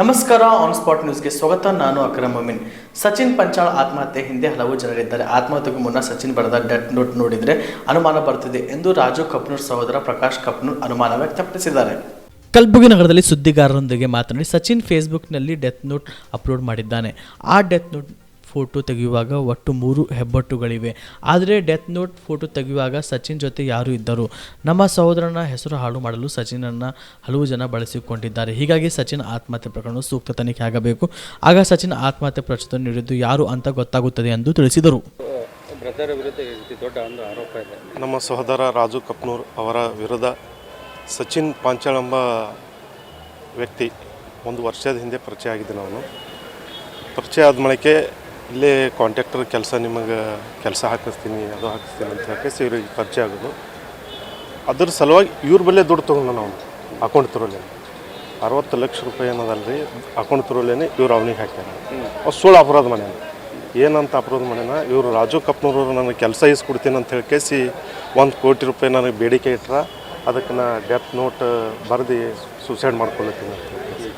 ನಮಸ್ಕಾರ on spot ನ್ಯೂಸ್ಗೆ ಸ್ವಾಗತ. ನಾನು ಅಕ್ರಮ್ ಸಚಿನ್ ಪಂಚಾಳ್ ಆತ್ಮಹತ್ಯೆ ಹಿಂದೆ ಹಲವು ಜನರಿದ್ದಾರೆ. ಆತ್ಮಹತ್ಯೆಗೂ ಮುನ್ನ ಸಚಿನ್ ಬರೆದ ಡೆತ್ ನೋಟ್ ನೋಡಿದರೆ ಅನುಮಾನ ಬರ್ತಿದೆ ಎಂದು ರಾಜು ಕಪ್ನೂರ್ ಸಹೋದರ ಪ್ರಕಾಶ್ ಕಪ್ನೂರ್ ಅನುಮಾನ ವ್ಯಕ್ತಪಡಿಸಿದ್ದಾರೆ. ಕಲಬುರಗಿ ನಗರದಲ್ಲಿ ಸುದ್ದಿಗಾರರೊಂದಿಗೆ ಮಾತನಾಡಿ ಸಚಿನ್ ಫೇಸ್ಬುಕ್ನಲ್ಲಿ ಡೆತ್ ನೋಟ್ ಅಪ್ಲೋಡ್ ಮಾಡಿದ್ದಾನೆ. ಆ ಡೆತ್ ನೋಟ್ ಫೋಟೋ ತೆಗೆಯುವಾಗ ಒಟ್ಟು ಮೂರು ಹೆಬ್ಬಟ್ಟುಗಳಿವೆ. ಆದರೆ ಡೆತ್ ನೋಟ್ ಫೋಟೋ ತೆಗೆಯುವಾಗ ಸಚಿನ್ ಜೊತೆ ಯಾರು ಇದ್ದರು. ನಮ್ಮ ಸಹೋದರನ ಹೆಸರು ಹಾಳು ಮಾಡಲು ಸಚಿನನ್ನು ಹಲವು ಜನ ಬಳಸಿಕೊಂಡಿದ್ದಾರೆ. ಹೀಗಾಗಿ ಸಚಿನ್ ಆತ್ಮಹತ್ಯೆ ಪ್ರಕರಣ ಸೂಕ್ತ ತನಿಖೆ ಆಗಬೇಕು. ಆಗ ಸಚಿನ್ ಆತ್ಮಹತ್ಯೆ ಪ್ರಚೋದನೆ ನೀಡಿದ್ದು ಯಾರು ಅಂತ ಗೊತ್ತಾಗುತ್ತದೆ ಎಂದು ತಿಳಿಸಿದರು. ಬ್ರದರ್ ವಿರುದ್ಧ ಈ ದೊಡ್ಡ ಒಂದು ಆರೋಪ ಇದೆ. ನಮ್ಮ ಸಹೋದರ ರಾಜು ಕಪ್ನೂರ್ ಅವರ ವಿರುದ್ಧ ಸಚಿನ್ ಪಾಂಚಾಳ್ ಎಂಬ ವ್ಯಕ್ತಿ ಒಂದು ವರ್ಷದ ಹಿಂದೆ ಪರಿಚಯ ಆಗಿದ್ದೆ ನಾನು. ಪರಿಚಯ ಆದ ಇಲ್ಲೇ ಕಾಂಟ್ರಾಕ್ಟರ್ ಕೆಲಸ ನಿಮಗೆ ಕೆಲಸ ಹಾಕಿಸ್ತೀನಿ ಅದು ಹಾಕಿಸ್ತೀನಿ ಅಂತ ಹಾಕಿಸಿ ಇವ್ರಿಗೆ ಪರಿಚಯ ಆಗೋದು. ಅದ್ರ ಸಲುವಾಗಿ ಇವ್ರ ಬಲ್ಲೇ ದುಡ್ಡು ತೊಗೊಂಡು ನಾವು ಅಕೌಂಟ್ ತರೋಲೆ ಅರವತ್ತು ಲಕ್ಷ ರೂಪಾಯಿ ಏನದಲ್ಲ ರೀ ಅಕೌಂಟ್ ತರೋಲೇನೆ ಇವ್ರು ಅವನಿಗೆ ಹಾಕ್ಯಾರ. ಅವ್ರು ಸುಳ್ಳು ಅಪರಾಧ ಮನೆ ಏನಂತ ಅಪರಾಧ ಮನೆನ ಇವರು ರಾಜು ಕಪ್ನೂರವ್ರು ನನಗೆ ಕೆಲಸ ಇಸ್ಕೊಡ್ತೀನಿ ಅಂತ ಹೇಳಿ ಕೇಸಿ ಒಂದು ಕೋಟಿ ರೂಪಾಯಿ ನನಗೆ ಬೇಡಿಕೆ ಇಟ್ರ ಅದಕ್ಕೆ ನಾ ಡೆತ್ ನೋಟ್ ಬರೆದು ಸೂಸೈಡ್ ಮಾಡ್ಕೊಳತ್ತೀನಿ ಅಂತ ಹೇಳಿ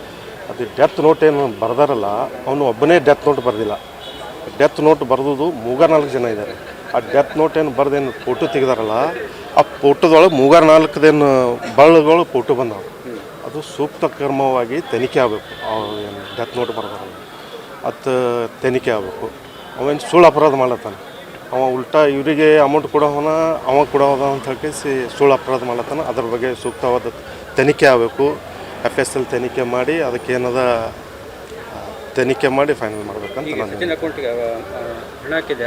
ಅದು ಡೆತ್ ನೋಟ್ ಏನು ಬರ್ದಾರಲ್ಲ ಅವನು ಒಬ್ಬನೇ ಡೆತ್ ನೋಟ್ ಬರೆದಿಲ್ಲ. ಡೆತ್ ನೋಟ್ ಬರೆದು ಮೂಗರ್ ನಾಲ್ಕು ಜನ ಇದ್ದಾರೆ. ಆ ಡೆತ್ ನೋಟ್ ಏನು ಬರ್ದೇನು ಫೋಟೋ ತೆಗೆದಾರಲ್ಲ ಆ ಫೋಟೋದೊಳಗೆ ಮೂಗರ್ ನಾಲ್ಕದೇನು ಬಳ್ಳಗಳು ಫೋಟೋ ಬಂದವು. ಅದು ಸೂಕ್ತ ಕ್ರಮವಾಗಿ ತನಿಖೆ ಆಗಬೇಕು. ಏನು ಡೆತ್ ನೋಟ್ ಬರ್ದಾರಲ್ಲ ಅದು ತನಿಖೆ ಆಗಬೇಕು. ಅವೇನು ಸುಳ್ಳು ಅಪರಾಧ ಮಾಡತ್ತಾನೆ ಅವ ಉಲ್ಟಾ ಇವರಿಗೆ ಅಮೌಂಟ್ ಕೊಡೋವನ ಅವ ಕೊಡೋದ ಅಂತ ಹೇಳಿ ಸುಳ್ಳು ಅಪರಾಧ ಮಾಡತ್ತಾನೆ ಅದ್ರ ಬಗ್ಗೆ ಸೂಕ್ತವಾದ ತನಿಖೆ ಆಗಬೇಕು. ಎಫ್ ಎಸ್ ಎಲ್ ತನಿಖೆ ಮಾಡಿ ಅದಕ್ಕೆ ಏನದ ಆ, ತನಿಖೆ ಮಾಡಿ ಫೈನಲ್ ಮಾಡ್ಬೇಕಂತ ಈಗ ನಾನು ಸಚಿನ್ ಅಕೌಂಟ್ಗೆ ಹಣ ಹಾಕಿದೆ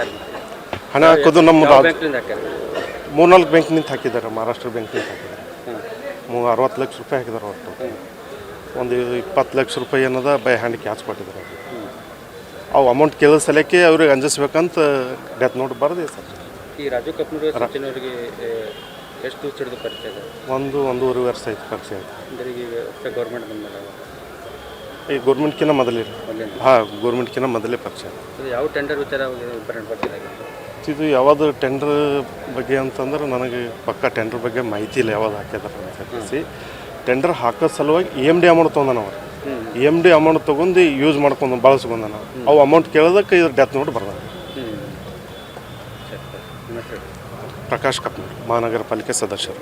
ಹಣ ಹಾಕೋದು ನಮ್ಮ ಮೂರ್ನಾಲ್ಕು ರಾಜ್ ಬ್ಯಾಂಕ್ಲಿಂದ ಹಾಕ್ಯಾರ ಮೂರ್ನಾಲ್ಕು ಬ್ಯಾಂಕ್ನಿಂದ ಹಾಕಿದ್ದಾರೆ ಮಹಾರಾಷ್ಟ್ರ ಬ್ಯಾಂಕ್ನಿಂದ ಹಾಕಿದ್ದಾರೆ. ಮೂ ಅರವತ್ತು ಲಕ್ಷ ರೂಪಾಯಿ ಹಾಕಿದಾರೆ ಒಟ್ಟು. ಒಂದು ಇಪ್ಪತ್ತು ಲಕ್ಷ ರೂಪಾಯಿ ಏನದ ಬೈ ಹ್ಯಾಂಡ್ ಕ್ಯಾಚ್ ಕೊಟ್ಟಿದ್ದಾರೆ. ಅವು ಅಮೌಂಟ್ ಕೇಳಿದ ಸಲಕ್ಕೆ ಅವ್ರಿಗೆ ಅಂಜಿಸ್ಬೇಕಂತ ಡೆತ್ ನೋಟ್ ಬರೆದಿ ಸರ್. ಈ ರಾಜು ಕಪ್ನೂರ್ ಸಚಿನ್ ಅವರಿಗೆ ಆ, ಎಷ್ಟು ಸಿಡಿದು ಪರಿಚಯ ಇದೆ? ಒಂದು ಒಂದೂವರೆ ವರ್ಷ ಆಯ್ತು ಪರಿಚಯ ಆಯ್ತು. ಅಂದ್ರೆ ಈಗ ಹೊಸ ಗೌರ್ಮೆಂಟ್ ಈ ಗೌರ್ಮೆಂಟ್ಕಿನ್ನ ಮೊದಲೇ ಹಾಂ ಗೌರ್ಮೆಂಟ್ಕಿನ್ನ ಮೊದಲೇ ಪರಿಚಯ. ಯಾವ ಟೆಂಡರ್ ವಿಚಾರ ಇದು ಯಾವುದು ಟೆಂಡರ್ ಬಗ್ಗೆ ಅಂತಂದ್ರೆ ನನಗೆ ಪಕ್ಕ ಟೆಂಡರ್ ಬಗ್ಗೆ ಮಾಹಿತಿ ಇಲ್ಲ ಯಾವ್ದು ಅಂತ ಹೇಳಿಸಿ. ಟೆಂಡರ್ ಹಾಕೋ ಸಲುವಾಗಿ ಇ ಎಂ ಡಿ ಅಮೌಂಟ್ ತೊಗೊಂಡ ನಾವು ಇ ಎಂ ಡಿ ಅಮೌಂಟ್ ತೊಗೊಂಡು ಯೂಸ್ ಮಾಡ್ಕೊಂಡು ಬಳಸ್ಕೊಂಡ ನಾವು ಅವು ಅಮೌಂಟ್ ಕೇಳೋದಕ್ಕೆ ಇದ್ರ ಡೆತ್ ನೋಟ್ ಬರ್ದ ಪ್ರಕಾಶ್ ಕಪ್ನೂರ್ ಮಹಾನಗರ ಪಾಲಿಕೆ ಸದಸ್ಯರು.